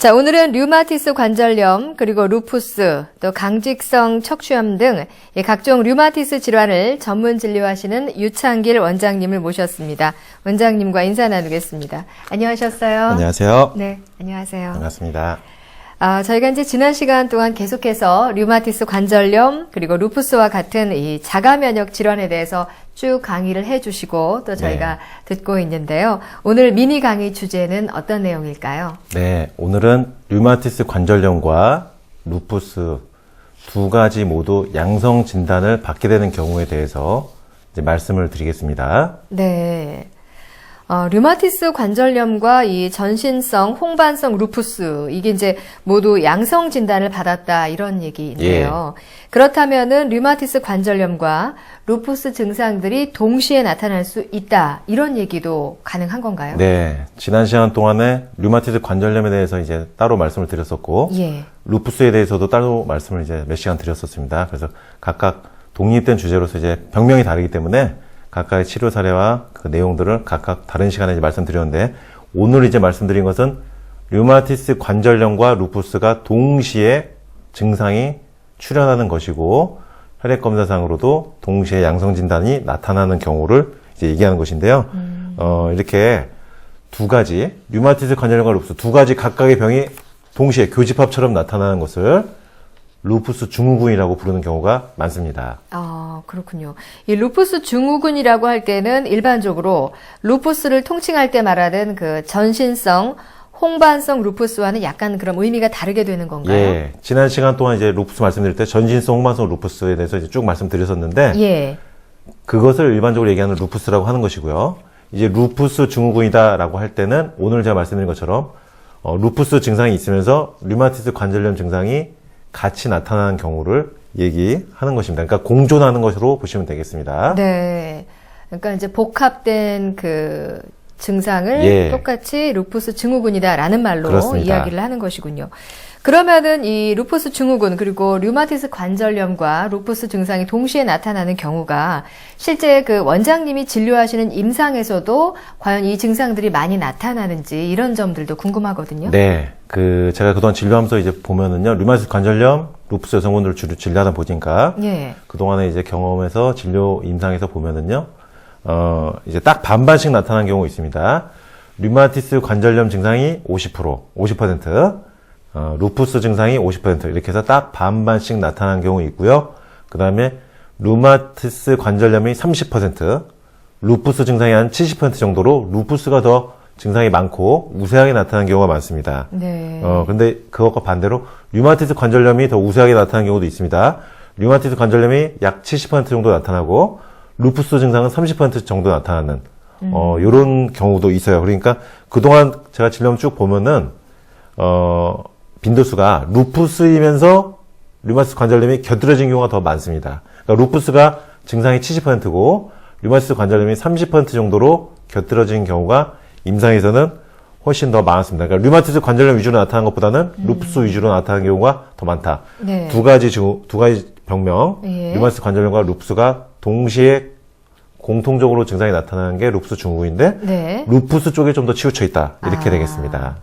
자, 오늘은 류마티스 관절염, 그리고 루푸스, 또 강직성 척추염 등이 각종 류마티스 질환을 전문 진료하시는 유창길 원장님을 모셨습니다. 원장님과 인사 나누겠습니다. 안녕하셨어요? 안녕하세요. 네, 안녕하세요. 반갑습니다. 아, 저희가 이제 지난 시간 동안 계속해서 류마티스 관절염 그리고 루푸스와 같은 이 자가 면역 질환에 대해서 쭉 강의를 해주시고 또 저희가 듣고 있는데요. 오늘 미니 강의 주제는 어떤 내용일까요? 네, 오늘은 류마티스 관절염과 루푸스 두 가지 모두 양성 진단을 받게 되는 경우에 대해서 이제 말씀을 드리겠습니다. 네. 어, 류마티스 관절염과 이 전신성 홍반성 루푸스 이게 이제 모두 양성 진단을 받았다 이런 얘기인데요. 그렇다면은 류마티스 관절염과 루푸스 증상들이 동시에 나타날 수 있다 이런 얘기도 가능한 건가요? 네, 지난 시간 동안에 류마티스 관절염에 대해서 이제 따로 말씀을 드렸었고, 예. 루푸스에 대해서도 따로 말씀을 이제 몇 시간 드렸었습니다. 그래서 각각 독립된 주제로서 이제 병명이 다르기 때문에 각각의 치료 사례와 그 내용들을 각각 다른 시간에 이제 말씀드렸는데 오늘 이제 말씀드린 것은 류마티스 관절염과 루푸스가 동시에 증상이 출현하는 것이고 혈액 검사상으로도 동시에 양성 진단이 나타나는 경우를 이제 얘기하는 것인데요. 어, 이렇게 두 가지 류마티스 관절염과 루푸스 두 가지 각각의 병이 동시에 교집합처럼 나타나는 것을 루푸스 증후군이라고 부르는 경우가 많습니다. 아, 그렇군요. 이 루푸스 증후군이라고 할 때는 일반적으로 루푸스를 통칭할 때 말하는 그 전신성 홍반성 루푸스와는 약간 그런 의미가 다르게 되는 건가요? 예, 지난 시간 동안 이제 루푸스 말씀드릴 때 전신성 홍반성 루푸스에 대해서 이제 쭉 말씀드렸었는데 예. 그것을 일반적으로 얘기하는 루푸스라고 하는 것이고요. 이제 루푸스 증후군이다라고 할 때는 오늘 제가 말씀드린 것처럼 어, 루푸스 증상이 있으면서 류마티스 관절염 증상이 같이 나타나는 경우를 얘기하는 것입니다. 그러니까 공존하는 것으로 보시면 되겠습니다. 네. 그러니까 이제 복합된 그 증상을 예. 똑같이 루푸스 증후군이다라는 말로 그렇습니다. 이야기를 하는 것이군요. 그러면은 이 루푸스 증후군 그리고 류마티스 관절염과 루푸스 증상이 동시에 나타나는 경우가 실제 그 원장님이 진료하시는 임상에서도 과연 이 증상들이 많이 나타나는지 이런 점들도 궁금하거든요. 네, 그 제가 그동안 진료하면서 이제 보면은요, 류마티스 관절염, 루푸스 여성분들을 주로 진료하다 보니까 예. 그 동안에 이제 경험에서 진료 임상에서 보면은요, 어, 이제 딱 반반씩 나타나는 경우가 있습니다. 류마티스 관절염 증상이 50%, 50%, 어, 루푸스 증상이 50% 이렇게 해서 딱 반반씩 나타나는 경우 있고요. 그 다음에 루마티스 관절염이 30%, 루푸스 증상이 한 70% 정도로 루푸스가 더 증상이 많고 우세하게 나타나는 경우가 많습니다. 네. 어, 근데 그것과 반대로 류마티스 관절염이 더 우세하게 나타나는 경우도 있습니다. 류마티스 관절염이 약 70% 정도 나타나고 루푸스 증상은 30% 정도 나타나는 어, 요런 경우도 있어요. 그러니까 그동안 제가 진료를 쭉 보면은 어, 빈도수가 루푸스이면서 류마티스 관절염이 곁들여진 경우가 더 많습니다. 그러니까 루푸스가 증상이 70%고 류마티스 관절염이 30% 정도로 곁들여진 경우가 임상에서는 훨씬 더 많았습니다. 그러니까 류마티스 관절염 위주로 나타난 것보다는 루푸스 위주로 나타나는 경우가 더 많다. 네. 두 가지 증후, 두 가지 병명, 예. 류마티스 관절염과 루푸스가 동시에 공통적으로 증상이 나타나는 게 루푸스 증후군인데 네. 루푸스 쪽에 좀 더 치우쳐 있다. 이렇게 아. 되겠습니다.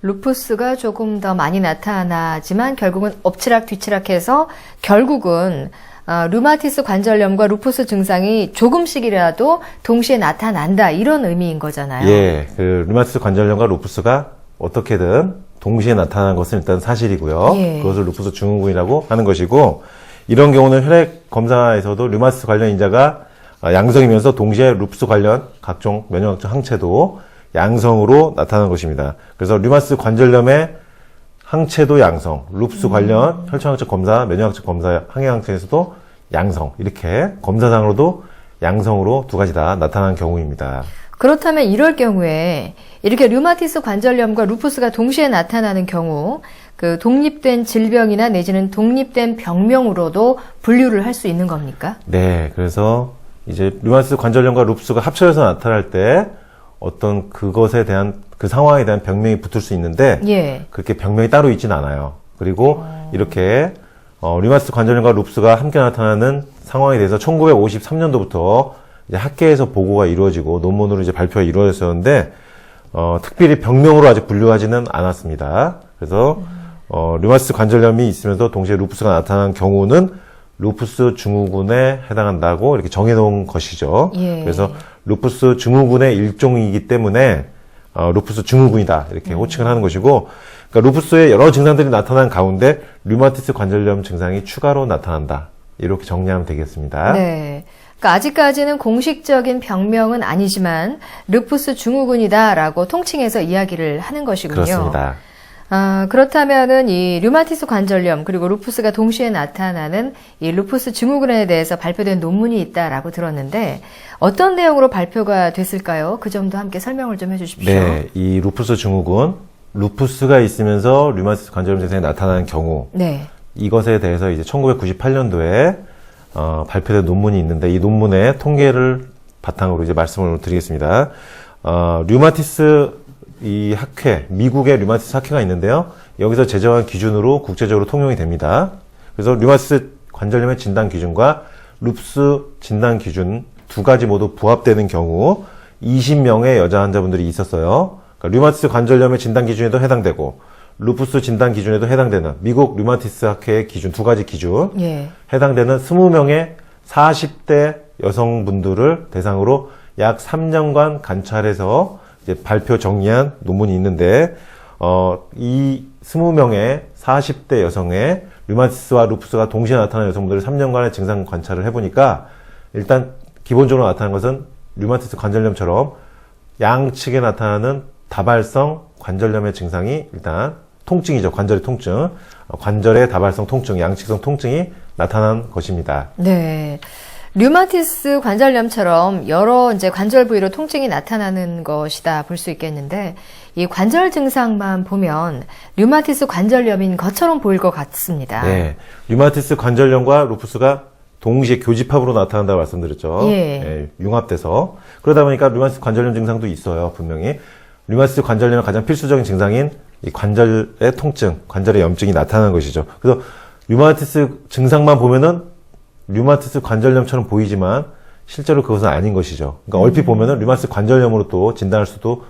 루푸스가 조금 더 많이 나타나지만 결국은 엎치락 뒤치락해서 결국은 어, 류마티스 관절염과 루푸스 증상이 조금씩이라도 동시에 나타난다 이런 의미인 거잖아요. 예, 그 류마티스 관절염과 루푸스가 어떻게든 동시에 나타나는 것은 일단 사실이고요. 예. 그것을 루푸스 증후군이라고 하는 것이고 이런 경우는 혈액 검사에서도 류마티스 관련 인자가 아, 양성이면서 동시에 루푸스 관련 각종 면역학적 항체도 양성으로 나타나는 것입니다. 그래서 류마티스 관절염의 항체도 양성, 루푸스 관련 혈청학적 검사, 면역학적 검사, 항해항체에서도 양성 이렇게 검사상으로도 양성으로 두 가지 다 나타나는 경우입니다. 그렇다면 이럴 경우에 이렇게 류마티스 관절염과 루푸스가 동시에 나타나는 경우 그 독립된 질병이나 내지는 독립된 병명으로도 분류를 할 수 있는 겁니까? 네, 그래서 이제 류마티스 관절염과 루푸스가 합쳐져서 나타날 때 어떤 그것에 대한 그 상황에 대한 병명이 붙을 수 있는데 예. 그렇게 병명이 따로 있지는 않아요. 그리고 이렇게 어, 류마티스 관절염과 루푸스가 함께 나타나는 상황에 대해서 1953년도부터 이제 학계에서 보고가 이루어지고 논문으로 이제 발표가 이루어졌었는데 어, 특별히 병명으로 아직 분류하지는 않았습니다. 그래서 어, 류마티스 관절염이 있으면서 동시에 루푸스가 나타난 경우는 루푸스 증후군에 해당한다고 이렇게 정해놓은 것이죠. 예. 그래서 루푸스 증후군의 일종이기 때문에 어, 루푸스 증후군이다 이렇게 호칭을 하는 것이고, 그러니까 루푸스의 여러 증상들이 나타난 가운데 류마티스 관절염 증상이 추가로 나타난다 이렇게 정리하면 되겠습니다. 네. 그러니까 아직까지는 공식적인 병명은 아니지만 르푸스 증후군이다라고 통칭해서 이야기를 하는 것이군요. 그렇습니다. 아, 그렇다면은 이 류마티스 관절염 그리고 루푸스가 동시에 나타나는 이 루푸스 증후군에 대해서 발표된 논문이 있다라고 들었는데 어떤 내용으로 발표가 됐을까요? 그 점도 함께 설명을 좀 해주십시오. 네, 이 루푸스 증후군, 루푸스가 있으면서 류마티스 관절염 증상이 나타나는 경우 네. 이것에 대해서 이제 1998년도에 어, 발표된 논문이 있는데 이 논문의 통계를 바탕으로 이제 말씀을 드리겠습니다. 어, 류마티스 이 학회, 미국의 류마티스 학회가 있는데요. 여기서 제정한 기준으로 국제적으로 통용이 됩니다. 그래서 류마티스 관절염의 진단 기준과 룹스 진단 기준 두 가지 모두 부합되는 경우 20명의 여자 환자분들이 있었어요. 그러니까 류마티스 관절염의 진단 기준에도 해당되고 루푸스 진단 기준에도 해당되는 미국 류마티스 학회의 기준 두 가지 기준 예. 해당되는 20명의 40대 여성분들을 대상으로 약 3년간 관찰해서 발표 정리한 논문이 있는데 어, 이 20명의 40대 여성의 류마티스와 루푸스가 동시에 나타나는 여성분들을 3년간의 증상 관찰을 해보니까 일단 기본적으로 나타난 것은 류마티스 관절염처럼 양측에 나타나는 다발성 관절염의 증상이 일단 통증이죠. 관절의 통증. 어, 관절의 다발성 통증, 양측성 통증이 나타난 것입니다. 네. 류마티스 관절염처럼 여러 이제 관절 부위로 통증이 나타나는 것이다 볼 수 있겠는데 이 관절 증상만 보면 류마티스 관절염인 것처럼 보일 것 같습니다. 네. 류마티스 관절염과 루푸스가 동시에 교집합으로 나타난다고 말씀드렸죠. 예. 융합돼서. 그러다 보니까 류마티스 관절염 증상도 있어요, 분명히. 류마티스 관절염의 가장 필수적인 증상인 이 관절의 통증, 관절의 염증이 나타나는 것이죠. 그래서 류마티스 증상만 보면은 류마티스 관절염처럼 보이지만 실제로 그것은 아닌 것이죠. 그러니까 얼핏 보면은 류마티스 관절염으로 또 진단할 수도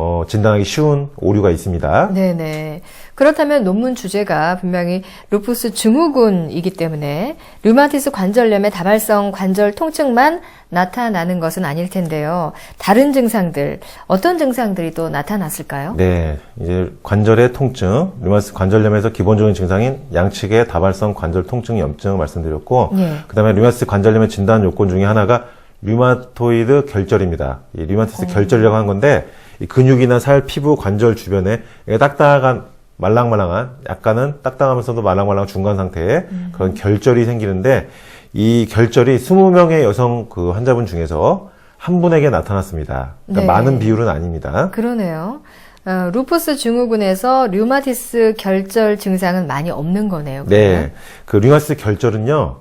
어, 진단하기 쉬운 오류가 있습니다. 네네. 그렇다면 논문 주제가 분명히 루푸스 증후군이기 때문에 류마티스 관절염의 다발성 관절 통증만 나타나는 것은 아닐 텐데요. 다른 증상들, 어떤 증상들이 또 나타났을까요? 네, 이제 관절의 통증, 류마티스 관절염에서 기본적인 증상인 양측의 다발성 관절 통증 염증을 말씀드렸고, 예. 그다음에 류마티스 관절염의 진단 요건 중에 하나가 류마토이드 결절입니다. 이 류마티스 결절이라고 하는 건데 이 근육이나 살, 피부, 관절 주변에 딱딱한 말랑말랑한 약간은 딱딱하면서도 말랑말랑 중간 상태의 그런 결절이 생기는데 이 결절이 20명의 여성 그 환자분 중에서 한 분에게 나타났습니다. 그러니까 네. 많은 비율은 아닙니다. 그러네요. 어, 루푸스 증후군에서 류마티스 결절 증상은 많이 없는 거네요. 네. 그 류마티스 결절은요,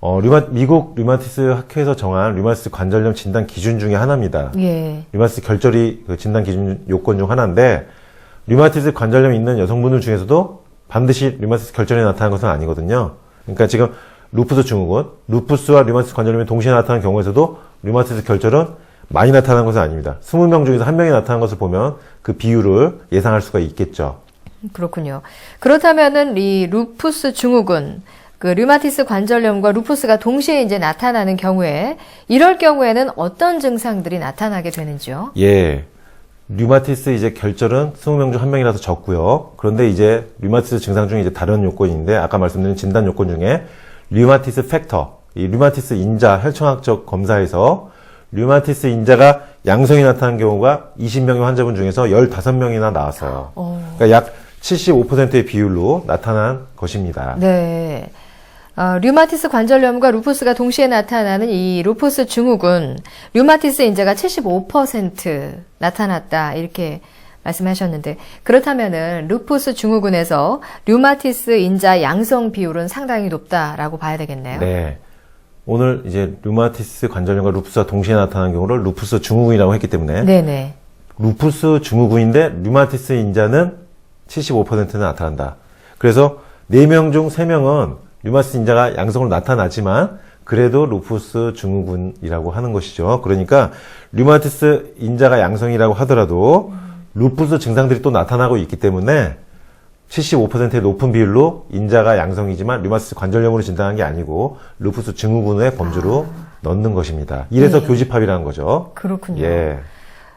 어, 류마, 미국 류마티스 학회에서 정한 류마티스 관절염 진단 기준 중에 하나입니다. 그러면? 예. 류마티스 결절이 그 진단 기준 요건 중 하나인데, 류마티스 관절염 있는 여성분들 중에서도 반드시 류마티스 결절이 나타나는 것은 아니거든요. 그러니까 지금 루푸스 증후군, 루푸스와 류마티스 관절염이 동시에 나타나는 경우에서도 류마티스 결절은 많이 나타나는 것은 아닙니다. 20명 중에서 한 명이 나타난 것을 보면 그 비율을 예상할 수가 있겠죠. 그렇군요. 그렇다면은 이 루푸스 증후군, 그 류마티스 관절염과 루푸스가 동시에 이제 나타나는 경우에 이럴 경우에는 어떤 증상들이 나타나게 되는지요? 예. 류마티스 이제 결절은 20명 중 한 명이라서 적고요. 그런데 이제 류마티스 증상 중에 이제 다른 요건인데 아까 말씀드린 진단 요건 중에 류마티스 팩터, 이 류마티스 인자 혈청학적 검사에서 류마티스 인자가 양성이 나타난 경우가 20명의 환자분 중에서 15명이나 나왔어요. 어. 그러니까 약 75%의 비율로 나타난 것입니다. 네. 어, 류마티스 관절염과 루푸스가 동시에 나타나는 이 루푸스 증후군, 류마티스 인자가 75% 나타났다. 이렇게 말씀하셨는데, 그렇다면은 루푸스 증후군에서 류마티스 인자 양성 비율은 상당히 높다라고 봐야 되겠네요. 네. 오늘 이제 류마티스 관절염과 루푸스가 동시에 나타난 경우를 루푸스 증후군이라고 했기 때문에 네네. 루푸스 증후군인데 류마티스 인자는 75%는 나타난다. 그래서 4명 중 3명은 류마티스 인자가 양성으로 나타나지만 그래도 루푸스 증후군이라고 하는 것이죠. 그러니까 류마티스 인자가 양성이라고 하더라도 루푸스 증상들이 또 나타나고 있기 때문에 75%의 높은 비율로 인자가 양성이지만 류마티스 관절염으로 진단한 게 아니고 루푸스 증후군의 범주로 넣는 것입니다. 이래서 네. 교집합이라는 거죠. 그렇군요. 예.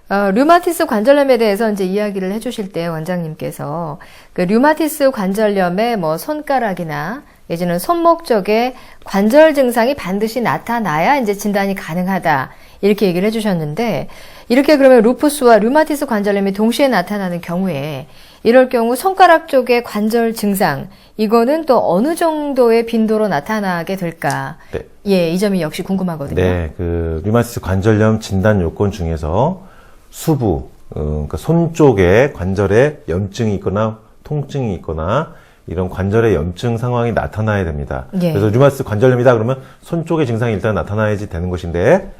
어, 류마티스 관절염에 대해서 이제 이야기를 해주실 때 원장님께서 그 류마티스 관절염의 뭐 손가락이나 내지는 손목 쪽에 관절 증상이 반드시 나타나야 이제 진단이 가능하다 이렇게 얘기를 해주셨는데 이렇게 그러면 루푸스와 류마티스 관절염이 동시에 나타나는 경우에 이럴 경우 손가락 쪽의 관절 증상 이거는 또 어느 정도의 빈도로 나타나게 될까? 네. 예, 이 점이 역시 궁금하거든요. 네, 그 류마티스 관절염 진단 요건 중에서 수부, 어, 그러니까 손 쪽에 관절에 염증이 있거나 통증이 있거나 이런 관절의 염증 상황이 나타나야 됩니다. 예. 그래서 류마티스 관절염이다 그러면 손 쪽의 증상이 일단 나타나야지 되는 것인데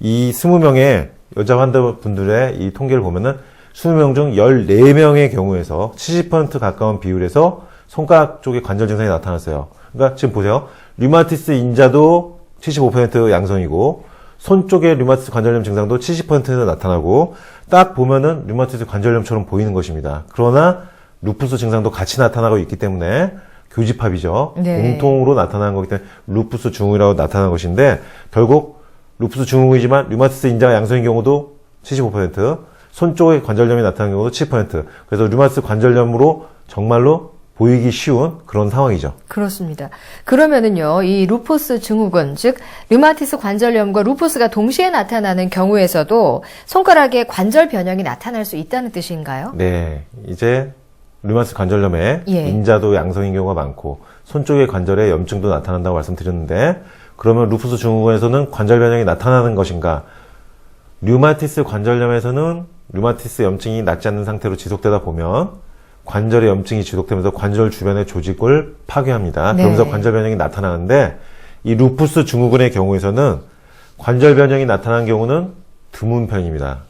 이 20명의 여자 환자분들의 이 통계를 보면은 20명 중 14명의 경우에서 70% 가까운 비율에서 손가락 쪽에 관절 증상이 나타났어요. 그러니까 지금 보세요. 류마티스 인자도 75% 양성이고 손 쪽에 류마티스 관절염 증상도 70% 나타나고 딱 보면은 류마티스 관절염처럼 보이는 것입니다. 그러나 루푸스 증상도 같이 나타나고 있기 때문에 교집합이죠. 네. 공통으로 나타나는 거기 때문에 루푸스 증후군이라고 나타나는 것인데 결국 루푸스 증후군이지만 류마티스 인자가 양성인 경우도 75%, 손 쪽에 관절염이 나타나는 경우도 70%. 그래서 류마티스 관절염으로 정말로 보이기 쉬운 그런 상황이죠. 그렇습니다. 그러면은요, 이 루푸스 증후군, 즉 류마티스 관절염과 루푸스가 동시에 나타나는 경우에서도 손가락에 관절 변형이 나타날 수 있다는 뜻인가요? 네, 이제 류마티스 관절염에 예. 인자도 양성인 경우가 많고 손 쪽의 관절에 염증도 나타난다고 말씀드렸는데 그러면 루푸스 증후군에서는 관절 변형이 나타나는 것인가? 류마티스 관절염에서는 류마티스 염증이 낫지 않는 상태로 지속되다 보면 관절의 염증이 지속되면서 관절 주변의 조직을 파괴합니다. 네. 그러면서 관절 변형이 나타나는데 이 루푸스 증후군의 경우에서는 관절 변형이 나타나는 경우는 드문 편입니다.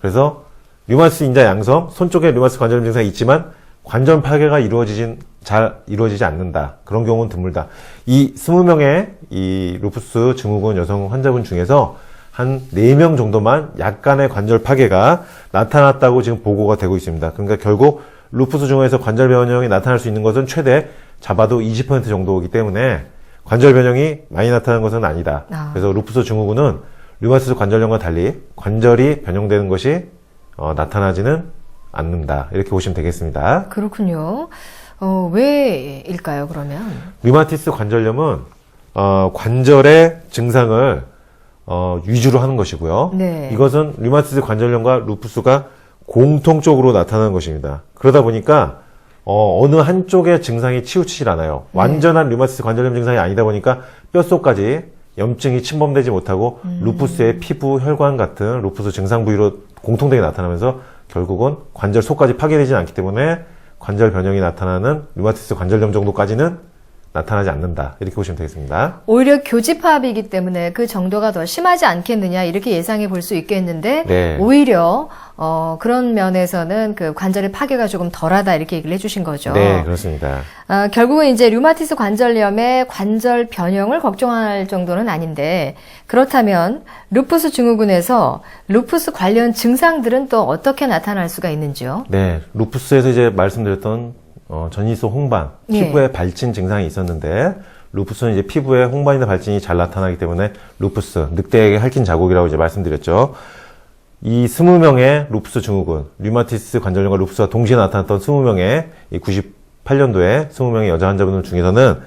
그래서 류마티스 인자 양성, 손 쪽에 류마티스 관절 증상이 있지만 관절 파괴가 이루어지진 잘 이루어지지 않는다. 그런 경우는 드물다. 이 20명의 이 루푸스 증후군 여성 환자분 중에서 한 4명 정도만 약간의 관절 파괴가 나타났다고 지금 보고가 되고 있습니다. 그러니까 결국 루푸스 증후에서 관절 변형이 나타날 수 있는 것은 최대 잡아도 20% 정도이기 때문에 관절 변형이 많이 나타나는 것은 아니다. 아. 그래서 루푸스 증후군은 류마티스 관절염과 달리 관절이 변형되는 것이 어, 나타나지는 않는다. 이렇게 보시면 되겠습니다. 그렇군요. 어, 왜일까요, 그러면? 류마티스 관절염은 어, 관절의 증상을 어, 위주로 하는 것이고요. 네. 이것은 류마티스 관절염과 루푸스가 공통적으로 나타나는 것입니다. 그러다 보니까 어, 어느 한쪽의 증상이 치우치질 않아요. 네. 완전한 류마티스 관절염 증상이 아니다 보니까 뼛속까지 염증이 침범되지 못하고 음. 루푸스의 피부, 혈관 같은 루푸스 증상 부위로 공통되게 나타나면서 결국은 관절 속까지 파괴되지 않기 때문에 관절 변형이 나타나는 류마티스 관절염 정도까지는 나타나지 않는다. 이렇게 보시면 되겠습니다. 오히려 교집합이기 때문에 그 정도가 더 심하지 않겠느냐 이렇게 예상해 볼 수 있겠는데 네. 오히려 어, 그런 면에서는 그 관절의 파괴가 조금 덜하다 이렇게 얘기를 해주신 거죠. 네, 그렇습니다. 아, 결국은 이제 류마티스 관절염의 관절 변형을 걱정할 정도는 아닌데 그렇다면 루푸스 증후군에서 루푸스 관련 증상들은 또 어떻게 나타날 수가 있는지요? 네, 루푸스에서 이제 말씀드렸던 어, 전이소 홍반, 예. 피부에 발진 증상이 있었는데 루푸스는 이제 피부에 홍반이나 발진이 잘 나타나기 때문에 루푸스, 늑대에게 핥힌 자국이라고 이제 말씀드렸죠. 이 20명의 루푸스 증후군, 류마티스 관절염과 루푸스가 동시에 나타났던 20명의 이 98년도에 20명의 여자 환자분들 중에서는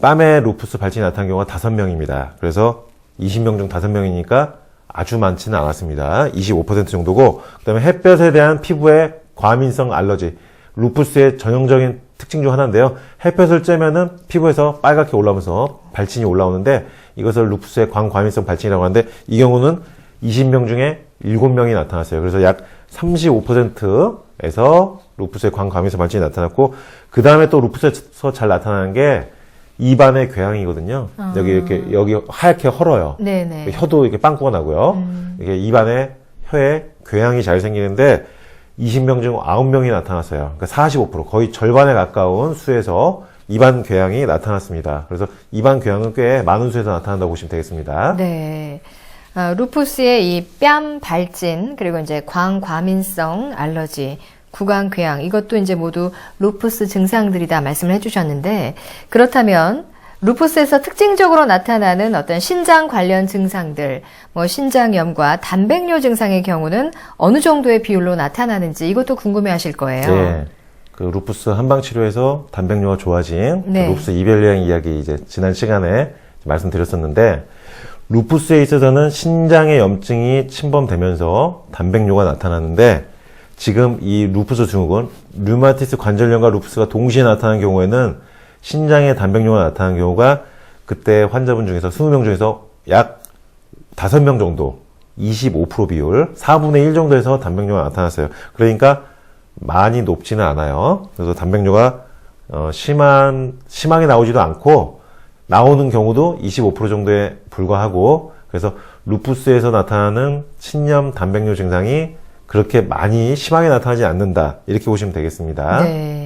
뺨에 루푸스 발진이 나타난 경우가 5명입니다. 그래서 20명 중 5명이니까 아주 많지는 않았습니다. 25% 정도고, 그 다음에 햇볕에 대한 피부의 과민성 알러지, 루푸스의 전형적인 특징 중 하나인데요. 햇볕을 쬐면은 피부에서 빨갛게 올라오면서 발진이 올라오는데 이것을 루푸스의 광과민성 발진이라고 하는데 이 경우는 20명 중에 7명이 나타났어요. 그래서 약 35%에서 루푸스의 광과민성 발진이 나타났고 그 다음에 또 루푸스에서 잘 나타나는 게 입안의 궤양이거든요. 여기 이렇게 여기 하얗게 헐어요. 네네. 혀도 이렇게 빵꾸가 나고요. 이게 입안에 혀에 궤양이 잘 생기는데 20명 중 9명이 나타났어요. 그러니까 45% 거의 절반에 가까운 수에서 입안 궤양이 나타났습니다. 그래서 입안 궤양은 꽤 많은 수에서 나타난다고 보시면 되겠습니다. 네. 어, 루푸스의 이 뺨 발진 그리고 이제 광과민성 알러지 구강 궤양 이것도 이제 모두 루푸스 증상들이다 말씀을 해주셨는데 그렇다면 루푸스에서 특징적으로 나타나는 어떤 신장 관련 증상들, 뭐 신장염과 단백뇨 증상의 경우는 어느 정도의 비율로 나타나는지 이것도 궁금해하실 거예요. 예. 그 루푸스 한방 치료에서 단백뇨가 좋아진 그 네. 루푸스 이별 여행 이야기 이제 지난 시간에 말씀드렸었는데 루푸스에 있어서는 신장의 염증이 침범되면서 단백뇨가 나타나는데 지금 이 루푸스 증후군 류마티스 관절염과 루푸스가 동시에 나타나는 경우에는 신장에 단백뇨가 나타나는 경우가 그때 환자분 중에서 20명 중에서 약 5명 정도 25% 비율 4분의 1 정도에서 단백뇨가 나타났어요. 그러니까 많이 높지는 않아요. 그래서 단백뇨가 어, 심한 심하게 나오지도 않고 나오는 경우도 25% 정도에 불과하고 그래서 루푸스에서 나타나는 신염 단백뇨 증상이 그렇게 많이 심하게 나타나지 않는다 이렇게 보시면 되겠습니다. 네.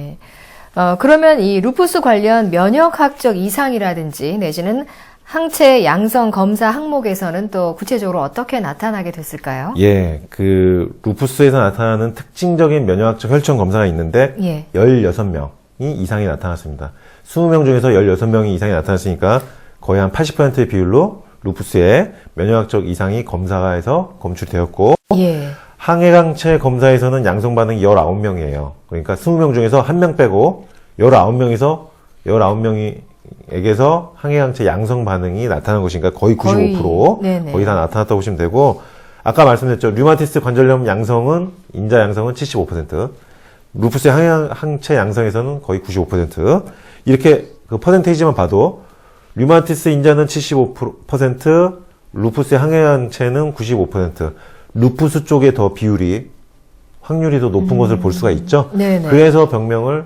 어, 그러면 이 루푸스 관련 면역학적 이상이라든지 내지는 항체 양성 검사 항목에서는 또 구체적으로 어떻게 나타나게 됐을까요? 예, 그 루푸스에서 나타나는 특징적인 면역학적 혈청 검사가 있는데 예. 16명이 이상이 나타났습니다. 20명 중에서 16명이 이상이 나타났으니까 거의 한 80%의 비율로 루푸스의 면역학적 이상이 검사에서 검출되었고 예. 항해강체 검사에서는 양성 반응이 19명이에요. 그러니까 20명 중에서 1명 빼고 19명에서 19명에게서 항해강체 양성 반응이 나타난 것이니까 거의 95% 거의. 거의 다 나타났다고 보시면 되고 아까 말씀드렸죠. 류마티스 관절염 양성은 인자 양성은 75%, 루푸스의 항해, 항체 양성에서는 거의 95% 이렇게 그 퍼센테이지만 봐도 류마티스 인자는 75%, 루푸스의 항해항체는 95%, 루푸스 쪽에 더 비율이 확률이 더 높은 것을 볼 수가 있죠. 음. 네네. 그래서 병명을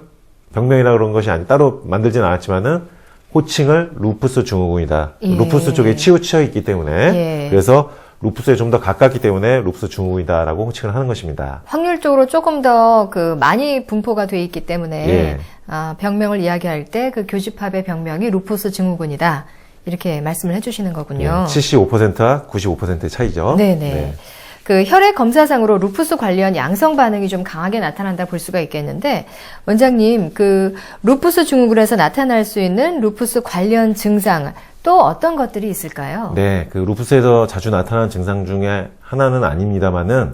병명이라 그런 것이 아니 따로 만들지는 않았지만은 호칭을 루푸스 증후군이다. 예. 루푸스 쪽에 치우쳐 있기 때문에 예. 그래서 루푸스에 좀 더 가깝기 때문에 루푸스 증후군이다라고 호칭을 하는 것입니다. 확률적으로 조금 더 그 많이 분포가 돼 있기 때문에 예. 아, 병명을 이야기할 때 그 교집합의 병명이 루푸스 증후군이다. 이렇게 말씀을 해주시는 거군요. 75%와 95%의 차이죠. 네네. 그 혈액 검사상으로 루푸스 관련 양성 반응이 좀 강하게 나타난다 볼 수가 있겠는데 원장님 그 루푸스 증후군에서 나타날 수 있는 루푸스 관련 증상 또 어떤 것들이 있을까요? 네, 그 루푸스에서 자주 나타나는 증상 중에 하나는 아닙니다만은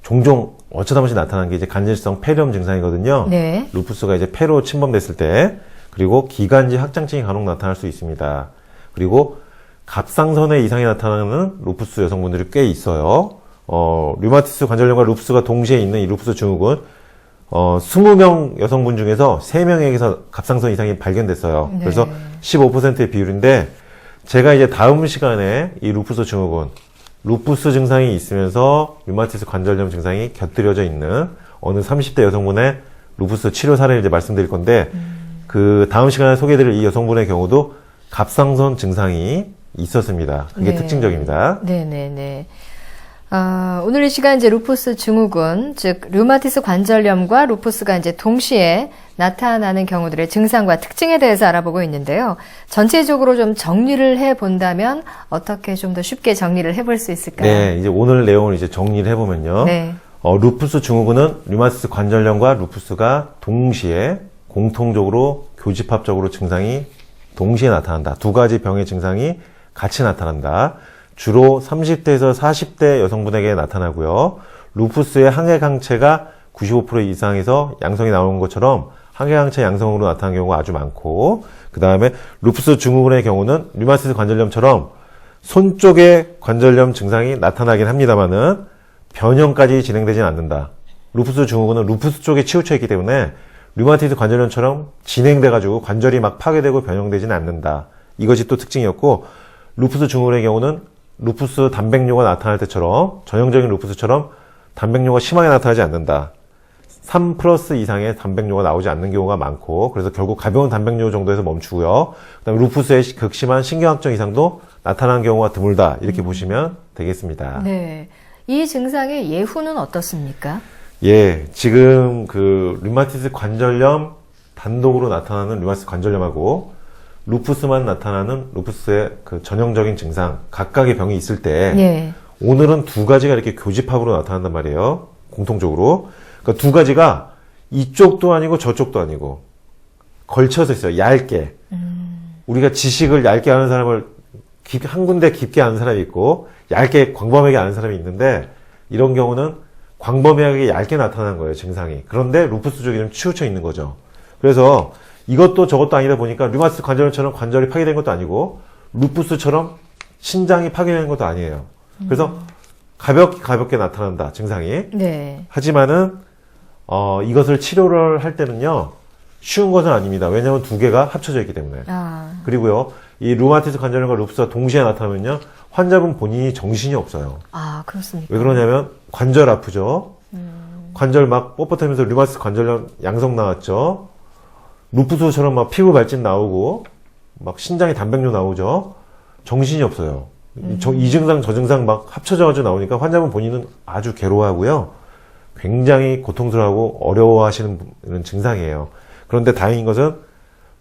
종종 어쩌다 보시 나타나는 게 이제 간질성 폐렴 증상이거든요. 네. 루푸스가 이제 폐로 침범됐을 때 그리고 기관지 확장증이 간혹 나타날 수 있습니다. 그리고 갑상선에 이상이 나타나는 루푸스 여성분들이 꽤 있어요. 어, 류마티스 관절염과 루푸스가 동시에 있는 이 루푸스 증후군 어, 20명 여성분 중에서 3명에게서 갑상선 이상이 발견됐어요. 네. 그래서 15%의 비율인데 제가 이제 다음 시간에 이 루푸스 증후군, 루푸스 증상이 있으면서 류마티스 관절염 증상이 곁들여져 있는 어느 30대 여성분의 루푸스 치료 사례를 이제 말씀드릴 건데 그 다음 시간에 소개해드릴 이 여성분의 경우도 갑상선 증상이 있었습니다. 그게 네. 특징적입니다. 네네네. 아, 오늘 이 시간 이제 루푸스 증후군, 즉 류마티스 관절염과 루푸스가 이제 동시에 나타나는 경우들의 증상과 특징에 대해서 알아보고 있는데요. 전체적으로 좀 정리를 해 본다면 어떻게 좀 더 쉽게 정리를 해볼 수 있을까요? 네, 이제 오늘 내용을 이제 정리를 해보면요. 네. 어, 루푸스 증후군은 류마티스 관절염과 루푸스가 동시에 공통적으로 교집합적으로 증상이 동시에 나타난다. 두 가지 병의 증상이 같이 나타난다. 주로 30대에서 40대 여성분에게 나타나고요. 루푸스의 항해강체가 95% 이상에서 양성이 나오는 것처럼 항해강체 양성으로 나타나는 경우가 아주 많고 그 다음에 루푸스 증후군의 경우는 류마티스 관절염처럼 손 쪽에 관절염 증상이 나타나긴 합니다만은 변형까지 진행되진 않는다. 루푸스 증후군은 루푸스 쪽에 치우쳐 있기 때문에 류마티스 관절염처럼 진행돼가지고 관절이 막 파괴되고 변형되지는 않는다. 이것이 또 특징이었고 루푸스 증후군의 경우는 루푸스 단백뇨가 나타날 때처럼 전형적인 루푸스처럼 단백뇨가 심하게 나타나지 않는다. 3 플러스 이상의 단백뇨가 나오지 않는 경우가 많고 그래서 결국 가벼운 단백뇨 정도에서 멈추고요. 그다음에 루푸스의 시- 극심한 신경학적 이상도 나타나는 경우가 드물다 이렇게 보시면 되겠습니다. 네. 이 증상의 예후는 어떻습니까? 예, 지금 그 류마티스 관절염 단독으로 나타나는 류마티스 관절염하고 루푸스만 나타나는 루푸스의 그 전형적인 증상 각각의 병이 있을 때 예. 오늘은 두 가지가 이렇게 교집합으로 나타난단 말이에요. 공통적으로. 그러니까 두 가지가 이쪽도 아니고 저쪽도 아니고 걸쳐서 있어요. 얇게. 우리가 지식을 얇게 아는 사람을 깊- 한 군데 깊게 아는 사람이 있고 얇게 광범위하게 아는 사람이 있는데 이런 경우는 광범위하게 얇게 나타나는 거예요. 증상이. 그런데 루푸스 쪽이 좀 치우쳐 있는 거죠. 그래서 이것도 저것도 아니다 보니까 류마티스 관절염처럼 관절이 파괴된 것도 아니고 루푸스처럼 신장이 파괴된 것도 아니에요. 그래서 가볍게 가볍게 나타난다 증상이. 네. 하지만은 어, 이것을 치료를 할 때는요 쉬운 것은 아닙니다. 왜냐하면 두 개가 합쳐져 있기 때문에. 아, 그리고요 이 루마티스 관절염과 루푸스가 동시에 나타나면요 환자분 본인이 정신이 없어요. 아, 그렇습니까? 왜 그러냐면 관절 아프죠. 관절 막 뻣뻣하면서 류마티스 관절염 양성 나왔죠. 루푸스처럼 막 피부 발진 나오고 막 신장에 단백뇨 나오죠. 정신이 없어요. 이 저- 이 증상 저 증상 막 합쳐져가지고 나오니까 환자분 본인은 아주 괴로워하고요. 굉장히 고통스러워하고 어려워하시는 이런 증상이에요. 그런데 다행인 것은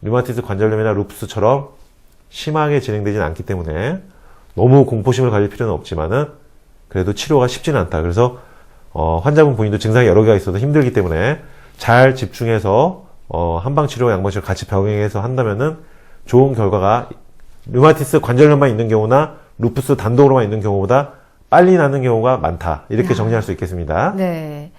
류마티스 관절염이나 루푸스처럼 심하게 진행되진 않기 때문에 너무 공포심을 가질 필요는 없지만은 그래도 치료가 쉽지는 않다. 그래서 어, 환자분 본인도 증상이 여러 개가 있어서 힘들기 때문에 잘 집중해서 어, 한방 치료와 양방 치료 같이 병행해서 한다면은 좋은 결과가 류마티스 관절염만 있는 경우나 루푸스 단독으로만 있는 경우보다 빨리 낫는 경우가 많다. 이렇게 정리할 수 있겠습니다. 네.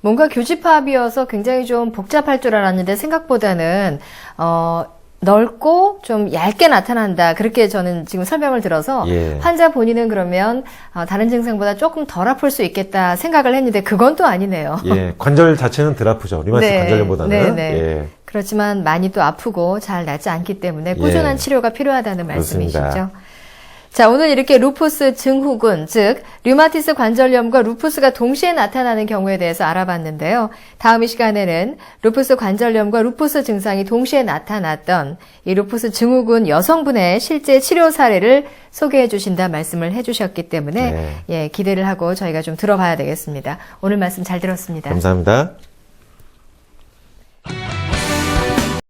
뭔가 교집합이어서 굉장히 좀 복잡할 줄 알았는데 생각보다는 어 넓고 좀 얇게 나타난다. 그렇게 저는 지금 설명을 들어서 예. 환자 본인은 그러면 어, 다른 증상보다 조금 덜 아플 수 있겠다 생각을 했는데 그건 또 아니네요. 예, 관절 자체는 덜 아프죠. 류마티스 네, 관절염보다는. 네, 네. 예. 그렇지만 많이 또 아프고 잘 낫지 않기 때문에 꾸준한 예. 치료가 필요하다는 그렇습니다. 자, 오늘 이렇게 루푸스 증후군, 즉 류마티스 관절염과 루푸스가 동시에 나타나는 경우에 대해서 알아봤는데요. 다음 이 시간에는 루푸스 관절염과 루푸스 증상이 동시에 나타났던 이 루푸스 증후군 여성분의 실제 치료 사례를 소개해 주신다 말씀을 해 주셨기 때문에 네. 예, 기대를 하고 저희가 좀 들어봐야 되겠습니다. 오늘 말씀 잘 들었습니다. 감사합니다.